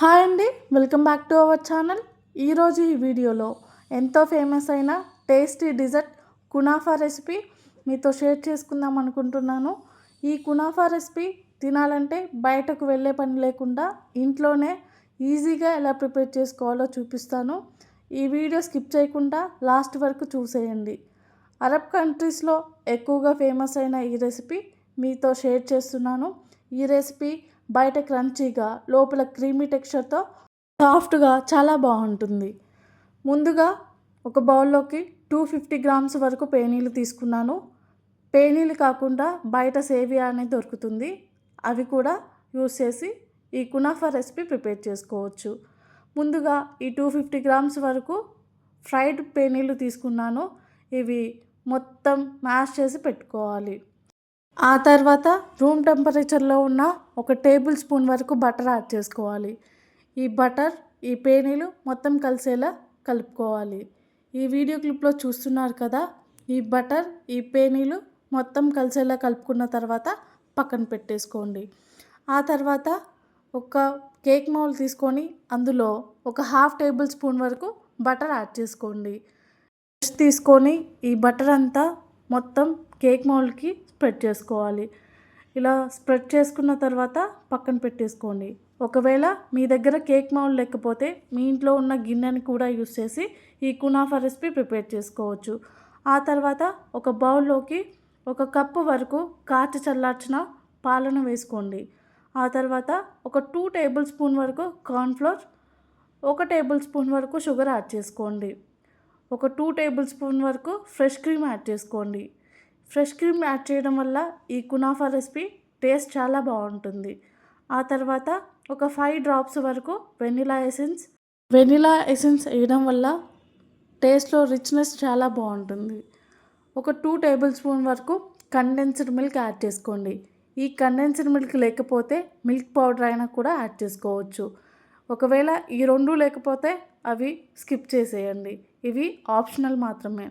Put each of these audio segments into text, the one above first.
Hi అండి welcome back to our channel. ఈరోజు ఈ వీడియోలో ఎంతో ఫేమస్ అయిన టేస్టీ డిజర్ట్ కునాఫా రెసిపీ మీతో షేర్ చేసుకుందాం అనుకుంటున్నాను. ఈ కునాఫా రెసిపీ తినాలంటే బయటకు వెళ్ళే పని లేకుండా ఇంట్లోనే ఈజీగా ఎలా ప్రిపేర్ చేసుకోవాలో చూపిస్తాను. ఈ వీడియో స్కిప్ చేయకుండా లాస్ట్ వరకు చూసేయండి. అరబ్ కంట్రీస్లో ఎక్కువగా ఫేమస్ అయిన ఈ రెసిపీ మీతో షేర్ చేస్తున్నాను. ఈ రెసిపీ బయట క్రంచీగా లోపల క్రీమీ టెక్స్చర్తో సాఫ్ట్గా చాలా బాగుంటుంది. ముందుగా ఒక బౌల్లోకి టూ ఫిఫ్టీ గ్రామ్స్ వరకు పేనీలు తీసుకున్నాను. పేనీలు కాకుండా బయట సేవియా అనేది దొరుకుతుంది. అవి కూడా యూస్ చేసి ఈ కునాఫా రెసిపీ ప్రిపేర్ చేసుకోవచ్చు. ముందుగా ఈ టూ ఫిఫ్టీ గ్రామ్స్ వరకు ఫ్రైడ్ పేనీలు తీసుకున్నాను. ఇవి మొత్తం మ్యాష్ చేసి పెట్టుకోవాలి. ఆ తర్వాత రూమ్ టెంపరేచర్లో ఉన్న ఒక టేబుల్ స్పూన్ వరకు బటర్ యాడ్ చేసుకోవాలి. ఈ బటర్ ఈ పేనీలు మొత్తం కలిసేలా కలుపుకోవాలి. ఈ వీడియో క్లిప్లో చూస్తున్నారు కదా ఈ బటర్ ఈ పేనీలు మొత్తం కలిసేలా కలుపుకున్న తర్వాత పక్కన పెట్టేసుకోండి. ఆ తర్వాత ఒక కేక్ మౌల్ తీసుకొని అందులో ఒక హాఫ్ టేబుల్ స్పూన్ వరకు బటర్ యాడ్ చేసుకోండి. తీసుకొని ఈ బటర్ అంతా మొత్తం కేక్ మౌల్డ్కి స్ప్రెడ్ చేసుకోవాలి. ఇలా స్ప్రెడ్ చేసుకున్న తర్వాత పక్కన పెట్టేసుకోండి. ఒకవేళ మీ దగ్గర కేక్ మౌల్ లేకపోతే మీ ఇంట్లో ఉన్న గిన్నెని కూడా యూస్ చేసి ఈ కునాఫా రెసిపీ ప్రిపేర్ చేసుకోవచ్చు. ఆ తర్వాత ఒక బౌల్లోకి ఒక కప్పు వరకు కాచి చల్లార్చిన పాలను వేసుకోండి. ఆ తర్వాత ఒక టూ టేబుల్ స్పూన్ వరకు కార్న్ఫ్లోర్ ఒక టేబుల్ స్పూన్ వరకు షుగర్ యాడ్ చేసుకోండి. ఒక టూ టేబుల్ స్పూన్ వరకు ఫ్రెష్ క్రీమ్ యాడ్ చేసుకోండి. ఫ్రెష్ క్రీమ్ యాడ్ చేయడం వల్ల ఈ కునాఫా రెసిపీ టేస్ట్ చాలా బాగుంటుంది. ఆ తర్వాత ఒక ఫైవ్ డ్రాప్స్ వరకు వెనిలా ఎసెన్స్. వెనిలా ఎసెన్స్ వేయడం వల్ల టేస్ట్లో రిచ్నెస్ చాలా బాగుంటుంది. ఒక టూ టేబుల్ స్పూన్ వరకు కండెన్స్డ్ మిల్క్ యాడ్ చేసుకోండి. ఈ కండెన్స్డ్ మిల్క్ లేకపోతే మిల్క్ పౌడర్ అయినా కూడా యాడ్ చేసుకోవచ్చు. ఒకవేళ ఈ రెండు లేకపోతే అవి స్కిప్ చేసేయండి. ఇవి ఆప్షనల్ మాత్రమే.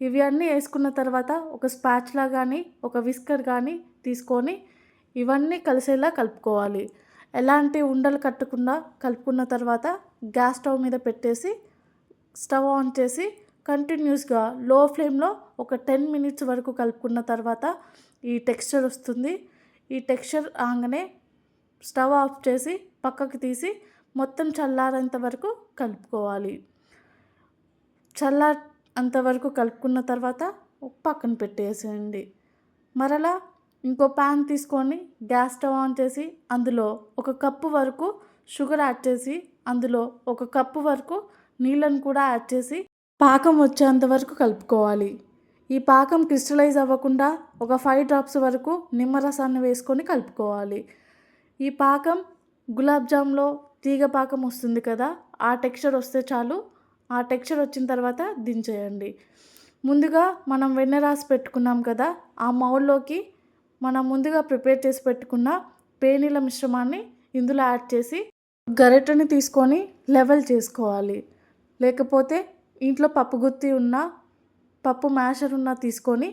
ఇవి అన్నీ వేసుకున్న తర్వాత ఒక స్పాచ్లా కానీ ఒక విస్కర్ కానీ తీసుకొని ఇవన్నీ కలిసేలా కలుపుకోవాలి. ఎలాంటి ఉండలు కట్టకుండా కలుపుకున్న తర్వాత గ్యాస్ స్టవ్ మీద పెట్టేసి స్టవ్ ఆన్ చేసి కంటిన్యూస్గా లో ఫ్లేమ్లో ఒక టెన్ మినిట్స్ వరకు కలుపుకున్న తర్వాత ఈ టెక్స్చర్ వస్తుంది. ఈ టెక్స్చర్ ఆగానే స్టవ్ ఆఫ్ చేసి పక్కకు తీసి మొత్తం చల్లారేంత వరకు కలుపుకోవాలి. చల్లా అంతవరకు కలుపుకున్న తర్వాత పక్కన పెట్టేసేయండి. మరలా ఇంకో ప్యాన్ తీసుకొని గ్యాస్ స్టవ్ ఆన్ చేసి అందులో ఒక కప్పు వరకు షుగర్ యాడ్ చేసి అందులో ఒక కప్పు వరకు నీళ్ళను కూడా యాడ్ చేసి పాకం వచ్చేంత వరకు కలుపుకోవాలి. ఈ పాకం క్రిస్టలైజ్ అవ్వకుండా ఒక ఫైవ్ డ్రాప్స్ వరకు నిమ్మరసాన్ని వేసుకొని కలుపుకోవాలి. ఈ పాకం గులాబ్ జామ్లో తీగ పాకం వస్తుంది కదా ఆ టెక్స్చర్ వస్తే చాలు ఆ టెక్స్చర్ వచ్చిన తర్వాత దించేయండి. ముందుగా మనం వెన్న రాసి పెట్టుకున్నాం కదా ఆ మౌల్లోకి మనం ముందుగా ప్రిపేర్ చేసి పెట్టుకున్న పేనీల మిశ్రమాన్ని ఇందులో యాడ్ చేసి గరిటెని తీసుకొని లెవెల్ చేసుకోవాలి. లేకపోతే ఇంట్లో పప్పు గుత్తి ఉన్న పప్పు మ్యాషర్ ఉన్న తీసుకొని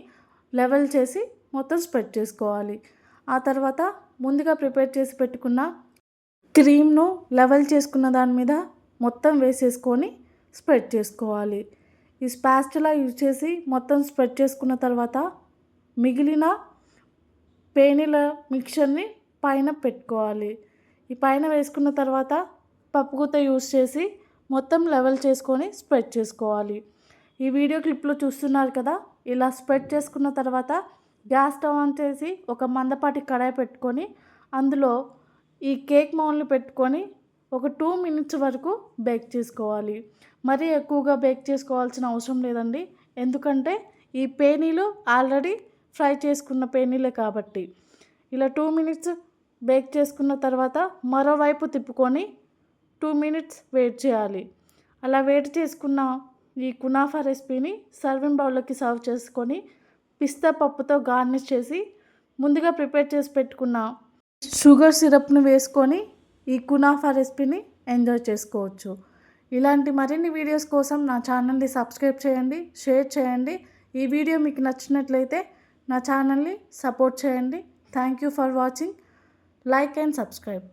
లెవెల్ చేసి మొత్తం స్ప్రెడ్ చేసుకోవాలి. ఆ తర్వాత ముందుగా ప్రిపేర్ చేసి పెట్టుకున్న క్రీమ్ను లెవెల్ చేసుకున్న దాని మీద మొత్తం వేసేసుకొని స్ప్రెడ్ చేసుకోవాలి. ఈ స్పాస్టలా యూజ్ చేసి మొత్తం స్ప్రెడ్ చేసుకున్న తర్వాత మిగిలిన పేనీల మిక్చర్ని పైన పెట్టుకోవాలి. ఈ పైన వేసుకున్న తర్వాత పప్పుగుత యూజ్ చేసి మొత్తం లెవెల్ చేసుకొని స్ప్రెడ్ చేసుకోవాలి. ఈ వీడియో క్లిప్లో చూస్తున్నారు కదా? ఇలా స్ప్రెడ్ చేసుకున్న తర్వాత గ్యాస్ స్టవ్ ఆన్ చేసి ఒక మందపాటి కడాయి పెట్టుకొని అందులో ఈ కేక్ మౌల్ని పెట్టుకొని ఒక టూ మినిట్స్ వరకు బేక్ చేసుకోవాలి. మరీ ఎక్కువగా బేక్ చేసుకోవాల్సిన అవసరం లేదండి. ఎందుకంటే ఈ పేనీలు ఆల్రెడీ ఫ్రై చేసుకున్న పేనీలే కాబట్టి. ఇలా టూ మినిట్స్ బేక్ చేసుకున్న తర్వాత మరోవైపు తిప్పుకొని టూ మినిట్స్ వెయిట్ చేయాలి. అలా వెయిట్ చేసుకున్న ఈ కునాఫా రెసిపీని సర్వింగ్ బౌల్లోకి సర్వ్ చేసుకొని పిస్తా పప్పుతో గార్నిష్ చేసి ముందుగా ప్రిపేర్ చేసి పెట్టుకున్న షుగర్ సిరప్ను వేసుకొని ఈ కునాఫా రెసిపీని ఎంజాయ్ చేసుకోవచ్చు. ఇలాంటి మరిన్ని వీడియోస్ కోసం నా ఛానల్ని సబ్స్క్రైబ్ చేయండి షేర్ చేయండి. ఈ వీడియో మీకు నచ్చినట్లయితే నా ఛానల్ని సపోర్ట్ చేయండి. Thank you for watching. Like and subscribe.